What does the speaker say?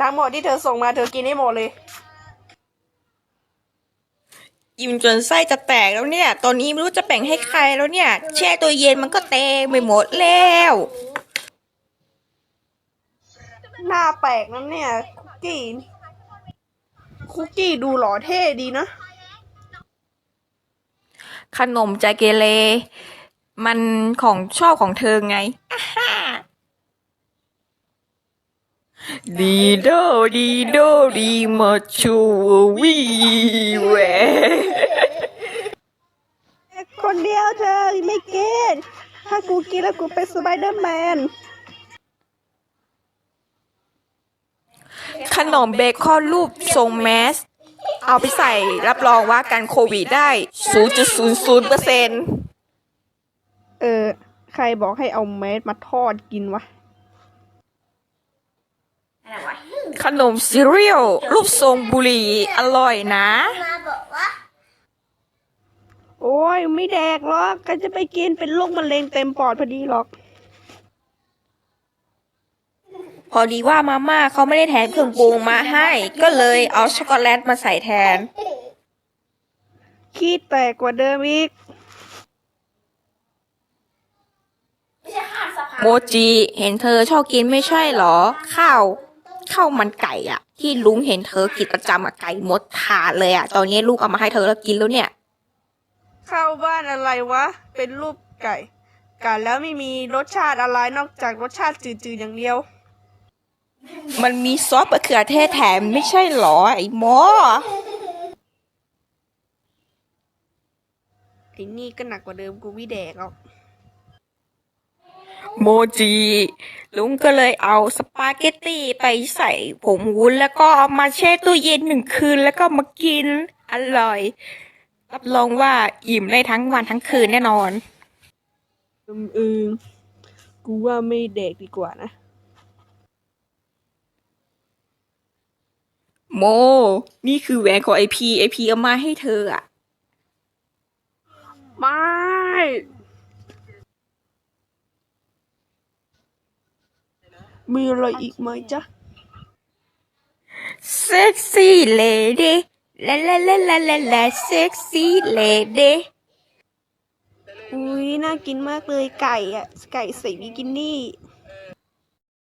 ทั้งหมดที่เธอส่งมาเธอกินให้หมดเลยอิ่มจนไส้จะแตกแล้วเนี่ย ตอนนี้ไม่รู้จะแบ่งให้ใครแล้วเนี่ย แช่ตัวเย็นมันก็เต็มไปหมดแล้ว หน้าแปลกนั่นเนี่ย คุกกี้ คุกกี้ดูหล่อเท่ดีนะ ขนมใจเกเร มันของชอบของเธอไงอ่าฮ่า ดีโดดีโดดีมาชูวีแหวคนเดียวเธอไม่กินถ้ากูกินแล้วกูเป็นสไปเดอร์แมน ขนมเบคอนรูปทรงแมส เอาไปใส่รับรองว่ากันโควิดได้ 0.00เปอร์เซ็นต์เออ ใครบอกให้เอาเมสมาทอดกินวะ ขนมซีเรียลรูปทรงบุหรี่อร่อยนะโอ้ยไม่แดกหรอกก็จะไปกินเป็นโรคมะเร็งเต็มปอดพอดีหรอก พอดีว่ามาม่าเขาไม่ได้แถมเครื่องปรุงมาให้ ก็เลยเอาช็อกโกแลตมาใส่แทน ขี้แตกกว่าเดิมอีกโมจิ เห็นเธอชอบกินไม่ใช่เหรอ ข้าว ข้าวมันไก่อะที่ลุงเห็นเธอกินประจำอะไก่มดถาดเลยอะตอนนี้ลูกเอามาให้เธอแล้วกินแล้วเนี่ยเข้าบ้านอะไรวะ เป็นรูปไก่กัดแล้วไม่มีรสชาติอะไรนอกจากรสชาติจืดๆอย่างเดียว มันมีซอสมะเขือเทศแถมไม่ใช่เหรอไอ้หมอไอ้นี่ก็หนักกว่าเดิมกูวิแดกหรอก โมจิ ลุงก็เลยเอาสปาเกตตี้ไปใส่ผงวุ้น แล้วก็เอามาแช่ตู้เย็นหนึ่งคืน แล้วก็มากินอร่อย รับรองว่าอิ่มได้ทั้งวันทั้งคืนแน่นอนอืมอืมกูว่าไม่เด็กดีกว่านะ โม นี่คือแหวนของไอพีไอพีเอามาให้เธออะไม่ มีอะไรอีกไหมจ๊ะ เซ็กซี่เลดี้ลาลาลาลาลาลาเซ็กซี่เลดี้อุ้ยน่ากินมากเลยไก่อะไก่ใส่บิกินี่